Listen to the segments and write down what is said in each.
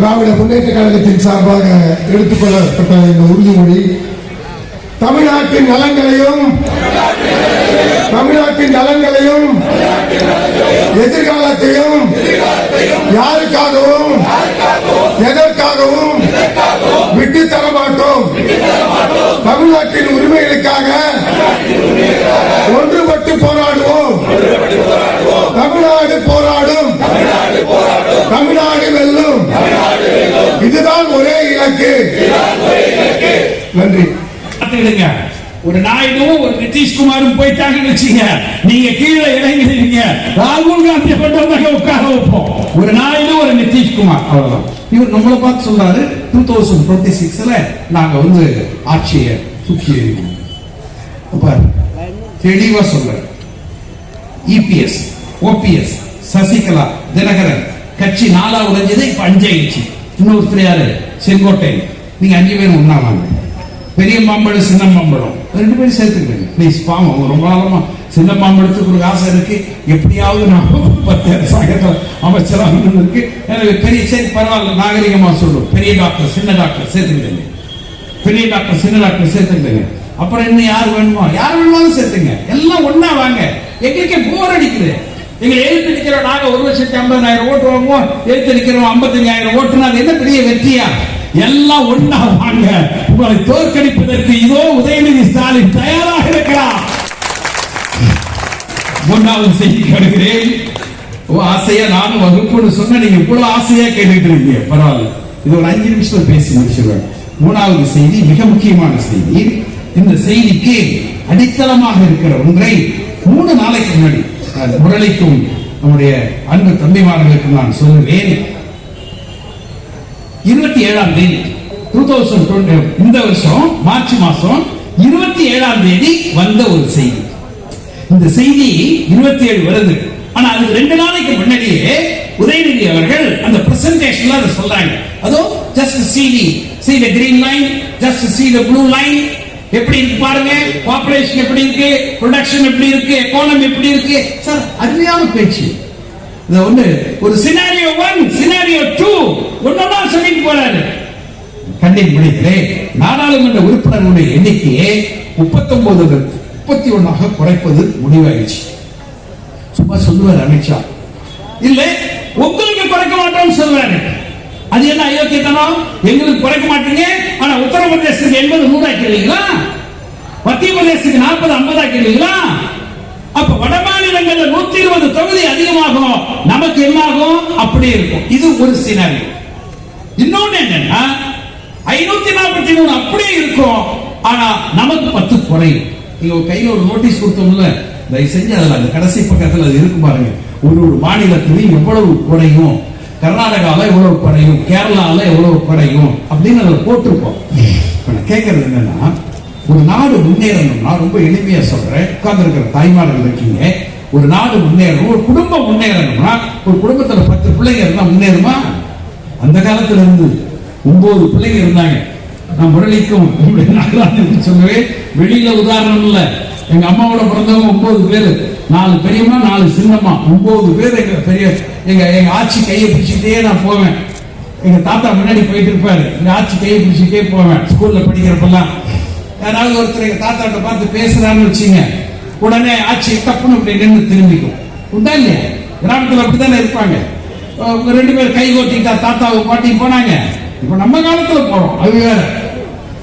திராவிட முன்னேற்ற கழகத்தின் சார்பாக எடுத்துக்கொள்ளப்பட்ட இந்த உறுதிமொழி தமிழ்நாட்டின் நலன்களையும் தமிழ்நாட்டின் நலன்களையும் எதிர்காலத்தையும் யாருக்காகவும் எதற்காகவும் விட்டு தர மாட்டோம். தமிழ்நாட்டின் உரிமைகளுக்காக ஒன்றுபட்டு போராடுவோம். தமிழ்நாடு போராடும். தமிழ்நாடு வெல்லும். இதுதான் ஒரே இலக்கு. நன்றி. ஒரு நாயுடுவும் ஒரு நிதிஷ்குமாரும் போயிட்டாங்கன்னு வச்சுங்க நீங்க கீழே இறங்கிடுவீங்க. ராகுல் காந்தி கொண்டு வந்தாங்க உட்கார வைப்போம். ஒரு நாயுடு ஒரு நிதிஷ்குமார். அவ்வளவுதான். இவர் நம்மளை பார்த்து சொல்றாரு டூ தௌசண்ட் டுவெண்ட்டி சிக்ஸ்ல நாங்க வந்து ஆட்சியை தூக்கி எறிவோம். தெளிவா சொல்றாரு இபிஎஸ் ஓபிஎஸ் சசிகலா தினகரன் கட்சி நாலா உடைஞ்சது இப்ப அஞ்சாயிடுச்சு இன்னொரு யாரு? செங்கோட்டை. நீங்க அஞ்சு பேரும் ஒன்னா வாங்க. பெரிய மாம்பழம் சின்ன மாம்பழம். ரெண்டு பேரும் சேர்த்துக்கங்க. ப்ளீஸ் பாவம் அவங்க ரொம்ப நாளமா சின்ன மாம்பழத்துக்கு ஒரு ஆசை இருக்கு. எப்படியாவது நான் பத்து சங்கத்தில் அமைச்சராக இருக்கு. எனக்கு பெரிய சரி பரவாயில்ல. நாகரிகமா சொல்லும் பெரிய டாக்டர் சின்ன டாக்டர் சேர்த்துக்கிட்டேங்க பெரிய டாக்டர் சின்ன டாக்டர் சேர்த்துக்கிட்டேங்க அப்புறம் இன்னும் யார் வேணுமோ யார் வேணுமாலும் சேர்த்துங்க எல்லாம் ஒன்னா வாங்க. எங்களுக்கே போர் அடிக்குது. எங்க எழுத்து நிக்கிறோம் நாங்க ஒரு லட்சத்தி ஐம்பதாயிரம் ஓட்டு வாங்குவோம் எழுத்து நிக்கிறோம் ஐம்பத்தஞ்சாயிரம் ஓட்டுனா அது என்ன பெரிய வெற்றியா? எல்லாம் ஒன்னா வாங்க. உங்களை தோற்கடிப்பதற்கு இதோ உதயநிதி ஸ்டாலின் தயாராக இருக்கிறார். மூன்றாவது செய்தி கருகிறேன் ஓ ஆசையா நானும் வகுப்புன்னு சொன்ன நீங்க இவ்வளவு ஆசையா கேட்டுட்டு இருக்கீங்க பரவாயில்ல. இது ஒரு அஞ்சு நிமிஷத்துல பேசி முடிச்சிருவேன். மூணாவது செய்தி மிக முக்கியமான செய்தி. இந்த செய்திக்கு அடித்தளமாக இருக்கிற ஒன்றை மூணு நாளைக்கு முன்னாடி முரளிக்கும் நம்முடைய அன்பு தம்பிமார்களுக்கும் நான் சொல்லுவேன். இருபத்தி ஏழாம் தேதி டூ தௌசண்ட் இந்த வருஷம் மார்ச் மாசம் இருபத்தி ஏழாம் தேதி வந்த ஒரு செய்தி. இந்த செய்தி இருபத்தி ஏழு வருது. ஆனா அதுக்கு ரெண்டு நாளைக்கு முன்னாடியே உதயநிதி அவர்கள் அந்த பிரசன்டேஷன்ல அதை சொல்றாங்க. அதோ just see the see the green line just see the blue line எப்படி இருக்கு பாருங்க? பாப்புலேஷன் எப்படி இருக்கு? ப்ரொடக்ஷன் எப்படி இருக்கு? எக்கானமி எப்படி இருக்கு? சார் அருமையான பேச்சு. இந்த ஒண்ணு ஒரு சினாரியோ ஒன் சினாரியோ டூ ஒன்னொன்னா சொல்லிட்டு போறாரு. கண்டின் முடிக்கிறே நாடாளுமன்ற உறுப்பினர்களுடைய எண்ணிக்கையை முப்பத்தொன்பது முப்பத்தி ஒன்னாக குறைப்பது முடிவாயிடுச்சு. சும்மா சொல்லுவார் அமித்ஷா. இல்ல உங்களுக்கு குறைக்க மாட்டோம்னு சொல்லுவாரு. அது என்ன அயோக்கியத்தனம் எங்களுக்கு குறைக்க மாட்டீங்க. ஆனா உத்தரப்பிரதேசத்துக்கு எண்பது நூறாக்கிறீங்களா மத்திய பிரதேசத்துக்கு நாற்பது ஐம்பதாக்கிறீங்களா அப்ப வட மாநிலங்கள்ல நூத்தி இருபது தொகுதி அதிகமாகும். நமக்கு என்ன ஆகும் அப்படி இருக்கும். இது ஒரு சினாரியோ இன்னொன்னு என்னன்னா ஐநூத்தி நாற்பத்தி மூணு அப்படியே இருக்கும். ஆனா நமக்கு பத்து குறையும். நீங்க கையில ஒரு நோட்டீஸ் கொடுத்தோம்ல தயவு செஞ்சு அதுல அந்த கடைசி பக்கத்துல அது இருக்கு பாருங்க. ஒரு ஒரு மாநிலத்திலையும் எவ்வளவு குறையும்? கர்நாடகாவில் எவ்வளவு குறையும் கேரளாவில் எவ்வளவு குறையும் அப்படின்னு அதை போட்டிருப்போம். இப்போ நான் கேட்கறது என்னன்னா ஒரு நாடு முன்னேறணும்னா ரொம்ப எளிமையாக சொல்கிறேன் உட்கார்ந்துருக்கிற தாய்மார்கள் இருக்கீங்க. ஒரு நாடு முன்னேறணும் ஒரு குடும்பம் முன்னேறணும்னா ஒரு குடும்பத்தில் பத்து பிள்ளைங்க இருந்தால் முன்னேறுமா? அந்த காலத்தில் இருந்து ஒன்பது பிள்ளைங்க இருந்தாங்க. நான் முரளிக்கும் சொல்லவே நாகராஜனுக்கு வெளியில உதாரணம் இல்லை. எங்கள் அம்மாவோட பிறந்தவங்க ஒன்பது பேரு. நாலு பெரியம்மா நாலு சின்னம்மா. ஒன்பது பேர் எங்க பெரிய எங்க எங்க ஆட்சி கையை பிடிச்சிக்கிட்டே நான் போவேன். எங்க தாத்தா முன்னாடி போயிட்டு இருப்பாரு. எங்க ஆட்சி கையை பிடிச்சிக்கிட்டே போவேன். ஸ்கூல்ல படிக்கிறப்பெல்லாம். யாராவது ஒருத்தர் எங்க தாத்தாட்ட பார்த்து பேசுறான்னு வச்சுங்க. உடனே ஆட்சி தப்புன்னு அப்படி நின்று திரும்பிக்கும். உண்டா இல்லையா? கிராமத்தில் அப்படித்தானே இருப்பாங்க. ரெண்டு பேரும் கை ஓட்டிட்டா தாத்தாவை பாட்டியும் போனாங்க. இப்ப நம்ம காலத்துல போறோம். அது வேற.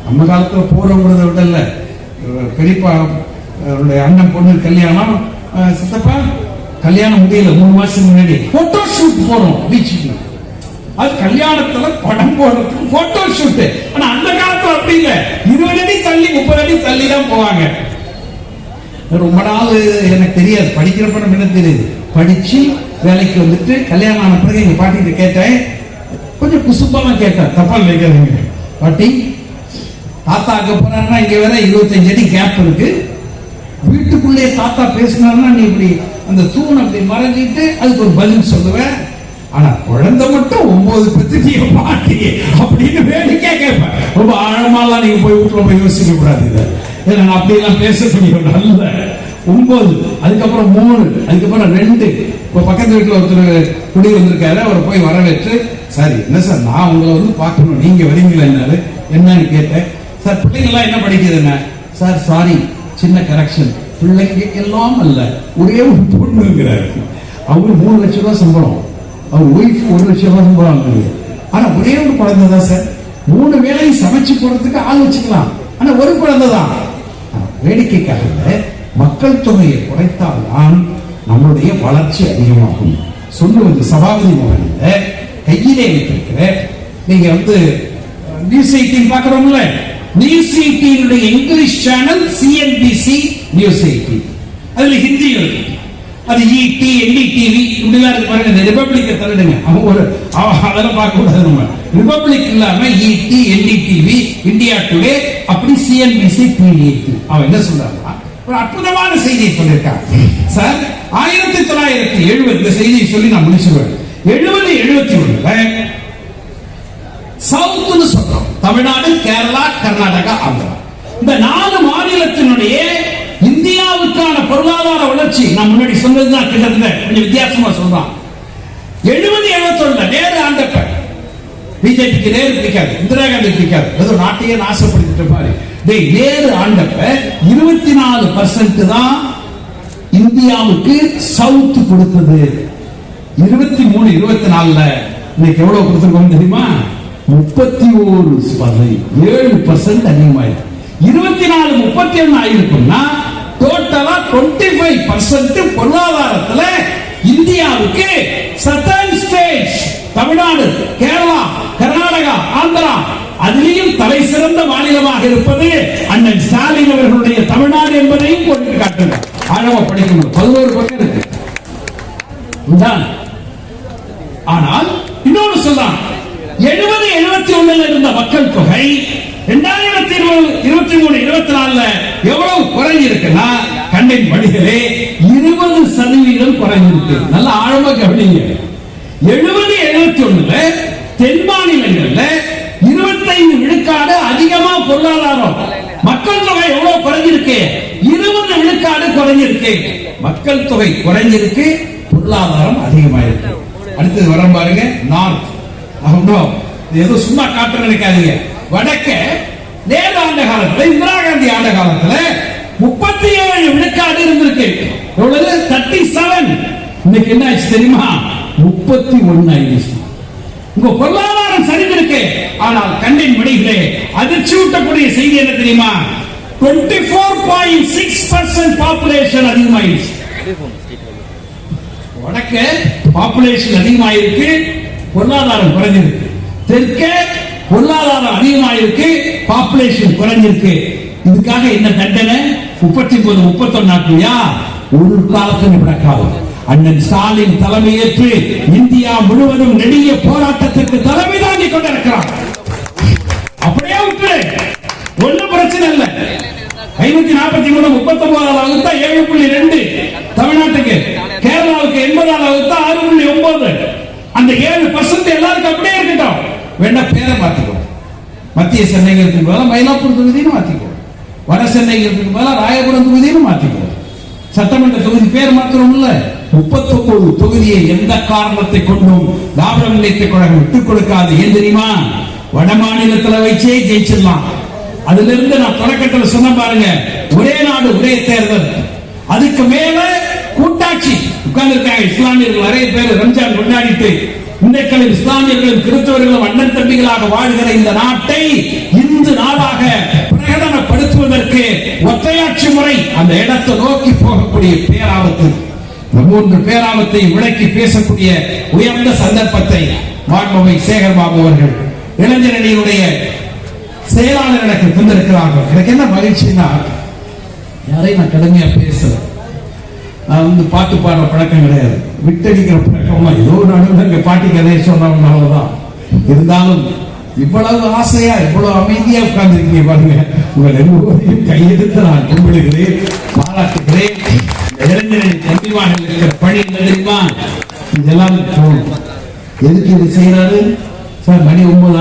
நம்ம காலத்துல போறோங்கிறத விட இல்ல. பெரியப்பா அவருடைய அண்ணன் பொண்ணு கல்யாணம் சித்தப்பா கல்யாணம் முடியல மூணு மாசம் முன்னாடி போட்டோ ஷூட் போறோம் பீச்சுக்கு அது கல்யாணத்துல படம் போடுறதுக்கு போட்டோ ஷூட் ஆனா அந்த காலத்துல அப்படி இல்ல இருபது அடி தள்ளி முப்பது அடி தள்ளி தான் போவாங்க ரொம்ப நாள் எனக்கு தெரியாது படிக்கிறப்ப நம்ம என்ன தெரியுது படிச்சு வேலைக்கு வந்துட்டு கல்யாணம் ஆன பிறகு எங்க பாட்டிகிட்ட கேட்டேன் கொஞ்சம் குசும்பெல்லாம் கேட்டேன் தப்பா நினைக்காதீங்க பாட்டி தாத்தா அங்க போறாருன்னா இங்க வேற இருபத்தஞ்சு அடி கேப் இருக்கு வீட்டுக்குள்ளே தாத்தா பேசினார்னா நீ இப்படி அந்த தூண் அப்படி மறைஞ்சிட்டு அதுக்கு ஒரு பதில் சொல்லுவேன் ஆனா குழந்தை மட்டும் ஒன்பது பெத்துட்டிய பாட்டி அப்படின்னு வேடிக்கை கேட்பேன் ரொம்ப ஆழமாலாம் நீங்க போய் வீட்டுல போய் யோசிக்க கூடாது இதை. ஏன்னா நான் அப்படியெல்லாம் பேசக்கூடிய நல்ல ஒன்பது அதுக்கப்புறம் மூணு அதுக்கப்புறம் ரெண்டு. இப்போ பக்கத்து வீட்டில் ஒருத்தர் குடி வந்திருக்காரு அவரை போய் வரவேற்று. சார் என்ன சார் நான் உங்களை வந்து பார்க்கணும். நீங்க வரீங்களா என்னாரு என்னன்னு கேட்டேன். சார் பிள்ளைங்கள்லாம் என்ன படிக்குதுன்னு சார் சாரி சின்ன கரெக்ஷன் பிள்ளைங்க எல்லாம் அல்ல. ஒரே ஒரு பொண்ணுங்கிறாரு அவரு மூணு லட்சம் ரூபாய் சம்பளம். அவர் ஒய்ஃப் ஒரு லட்சம் ரூபாய் சம்பளம் ஆனா ஒரே ஒரு குழந்தை தான் சார். மூணு வேளையும் சமைச்சு போறதுக்கு ஆள் வச்சுக்கலாம். ஆனா ஒரு குழந்தை தான். வேடிக்கைக்காக மக்கள் தொகையை குறைத்தால்தான் நம்மளுடைய வளர்ச்சி அதிகமாகும். சொல்லுவது சபாபதி மகனில் கையிலே வைத்திருக்கிற நீங்க வந்து நியூஸ் எயிட்டீன் பார்க்குறோம்ல news எயிட்டீனுடைய English channel CNBC news eighteen அதுல ஹிந்தி இருக்கு. அது இடி என்டி டிவி இப்படிலாம் இருக்கு பாருங்க. இந்த ரிபப்ளிக்கை தள்ளிடுங்க. அவங்க ஒரு அதெல்லாம் பார்க்க கூடாது நம்ம. ரிபப்ளிக் இல்லாம ET ND TV India Today அப்படி சிஎன்பிசி பிடி அவன் என்ன சொல்றாங்க ஒரு அற்புதமான செய்தியை சொல்லியிருக்கான். சார் ஆயிரத்தி தொள்ளாயிரத்தி எழுபது இந்த செய்தியை சொல்லி நான் முடிச்சிருவேன் எழுபது எழுபத்தி ஒண்ணுல சவுத்துன்னு சொல்றோம் தமிழ்நாடு கேரளா கர்நாடகா ஆந்திரா. இந்த நாலு மாநிலத்தினுடைய இந்தியாவுக்கான பொருளாதார வளர்ச்சி நான் முன்னாடி சொன்னதுதான் கிட்டத்தட்ட கொஞ்சம் வித்தியாசமா சொல்றான். எழுபது எழுபத்தொன்னுல நேரு ஆண்டப்ப பிஜேபிக்கு நேரு பிடிக்காது இந்திரா காந்தி பிடிக்காது. ஏதோ நாட்டையே நாசப்படுத்திட்டு பாரு டேய் நேரு ஆண்டப்ப இருபத்தி நாலு பர்சன்ட் தான் இந்தியாவுக்கு சவுத் கொடுத்தது. இருபத்தி மூணு இருபத்தி நாலுல இன்னைக்கு எவ்வளவு கொடுத்துருக்கோம் தெரியுமா? முப்பத்தி ஒரு ஏழு பர்சன்ட் அதிகமாயிருக்கு. இருபத்தி நாலு முப்பத்தி ஒண்ணு ஆயிருக்கும்னா டோட்டலா டுவெண்ட்டி ஃபைவ் பர்சன்ட் பொருளாதாரத்துல இந்தியாவுக்கு சத்தன் ஸ்டேட் தமிழ்நாடு கேரளா கர்நாடகா ஆந்திரா அதிலேயும் தலை சிறந்த மாநிலமாக இருப்பது அண்ணன் ஸ்டாலின் அவர்களுடைய தமிழ்நாடு என்பதையும் கொண்டு காட்டுங்க ஆழமா படிக்கணும். பதினோரு பக்கம் இருக்கு. ஆனால் இன்னொன்று சொல்றான். எழுபது எழுபத்தி ஒண்ணுல இருந்த மக்கள் தொகை இரண்டாயிரத்தி இருபத்தி மூணு இருபத்தி நாலுல எவ்வளவு குறைஞ்சிருக்குன்னா கண்ணின் வழிகளே இருபது சதவீதம் குறைஞ்சிருக்கு. நல்ல ஆழமா கவனிங்க. எழுபது எழுபத்தி ஒண்ணுல தென் மாநிலங்கள்ல இருபத்தைந்து விழுக்காடு அதிகமா பொருளாதாரம். மக்கள் தொகை எவ்வளவு குறைஞ்சிருக்கு? இருபது விழுக்காடு குறைஞ்சிருக்கு. மக்கள் தொகை குறைஞ்சிருக்கு பொருளாதாரம் அதிகமாயிருக்கு. அடுத்தது வரம் பாருங்க நார்த் அவ்வளோ ஏதோ சும்மா காற்று நினைக்காதீங்க. வடக்க நேரு ஆண்ட காலத்துல இந்திரா காந்தி ஆண்ட காலத்துல முப்பத்தி ஏழு விழுக்காடு இருந்திருக்கு. எவ்வளவு? தேர்ட்டி செவன் இன்னைக்கு என்ன ஆச்சு தெரியுமா? முப்பத்தி ஒன்னு ஆயிடுச்சு. உங்க பொருளாதாரம் சரிந்திருக்கு. ஆனால் கண்ணின் மணிகளே அதிர்ச்சி ஊட்டக்கூடிய செய்தி என்ன தெரியுமா? 24.6% four point six percent population அதிகமாயிடுச்சு. வடக்கு பாப்புலேஷன் அதிகமாயிருக்கு. பொருளாதாரம் குறைஞ்சிருக்கு. தெற்கே பொருளாதாரம் அதிகமாயிருக்கு பாப்புலேஷன் குறைஞ்சிருக்கு. இதுக்காக என்ன தண்டனை? முப்பத்தி ஒன்பது முப்பத்தொன்னாக்குயா ஒரு காலத்தில் நடக்காது அண்ணன் ஸ்டாலின் தலைமையேற்று இந்தியா முழுவதும் நெடிய போராட்டத்திற்கு தலைமை தாங்கி கொண்டிருக்கிறார். அப்படியே விட்டு ஒண்ணும் பிரச்சனை இல்லை. ஐநூத்தி நாற்பத்தி மூணு முப்பத்தி ஒன்பதாவது வகுப்பு ஏழு புள்ளி ரெண்டு தமிழ்நாட்டுக்கு கேரளாவுக்கு எண்பதாவது வகுத்தா ஆறு புள்ளி ஒன்பது அந்த ஏழு பர்சன்ட் எல்லாருக்கும் அப்படியே இருக்கட்டும். வேணா பேரை மாத்திக்கோ. மத்திய சென்னைங்கிறதுக்கு பதிலா மயிலாப்பூர் தொகுதின்னு மாத்திக்கோ. வட சென்னைங்கிறதுக்கு பதிலா ராயபுரம் தொகுதின்னு மாத்திக்கோ. சட்டமன்ற தொகுதி பேர் மாத்திரம்ல முப்பத்தொன்பது தொகுதியை எந்த காரணத்தை கொண்டும் திராவிட முன்னேற்ற கழகம் விட்டுக் கொடுக்காது. ஏன் தெரியுமா? வட மாநிலத்தில் வச்சே ஜெயிச்சிடலாம். அதுல இருந்து நான் தொடக்கத்தில் சொன்ன பாருங்க. ஒரே நாடு ஒரே தேர்தல். அதுக்கு மேல கூட்டாட்சி. உட்கார்ந்து இருக்காங்க இஸ்லாமியர்கள் நிறைய பேர். ரம்ஜான் கொண்டாடிட்டு இந்துக்களும் இஸ்லாமியர்களும் கிறிஸ்தவர்களும் அண்ணன் தம்பிகளாக வாழ்கிற இந்த நாட்டை இந்து நாடாக பிரகடனப்படுத்துவதற்கு ஒற்றையாட்சி முறை அந்த இடத்தை நோக்கி போகக்கூடிய பேராபத்து. மூன்று பேராபத்தை விளக்கி பேசக்கூடிய உயர்ந்த சந்தர்ப்பத்தை மாண்புமை சேகர் பாபு அவர்கள் இளைஞரணியுடைய செயலாளர் எனக்கு தந்திருக்கிறார்கள். எனக்கு என்ன மகிழ்ச்சினா யாரையும் நான் கடுமையா பேசல. வந்து பாட்டு பாடுற பழக்கம் கிடையாது. விட்டடிக்கிற பழக்கமா ஏதோ ஒரு நடுவில் இங்கே பாட்டி கதையை சொன்னவங்களாலதான் இருந்தாலும் இவ்வளவு ஆசையா இவ்வளவு அமைதியா உட்கார்ந்துருக்கீங்க பாருங்க. உங்கள் எல்லோரையும் கையெடுத்து நான் கும்பிடுகிறேன் பாராட்டுகிறேன். இந்த இளைஞரின் இருக்கிற பணி தெரியுமா? இதெல்லாம் எதுக்கு இது செய்யறாரு சார் மணி ஒன்பது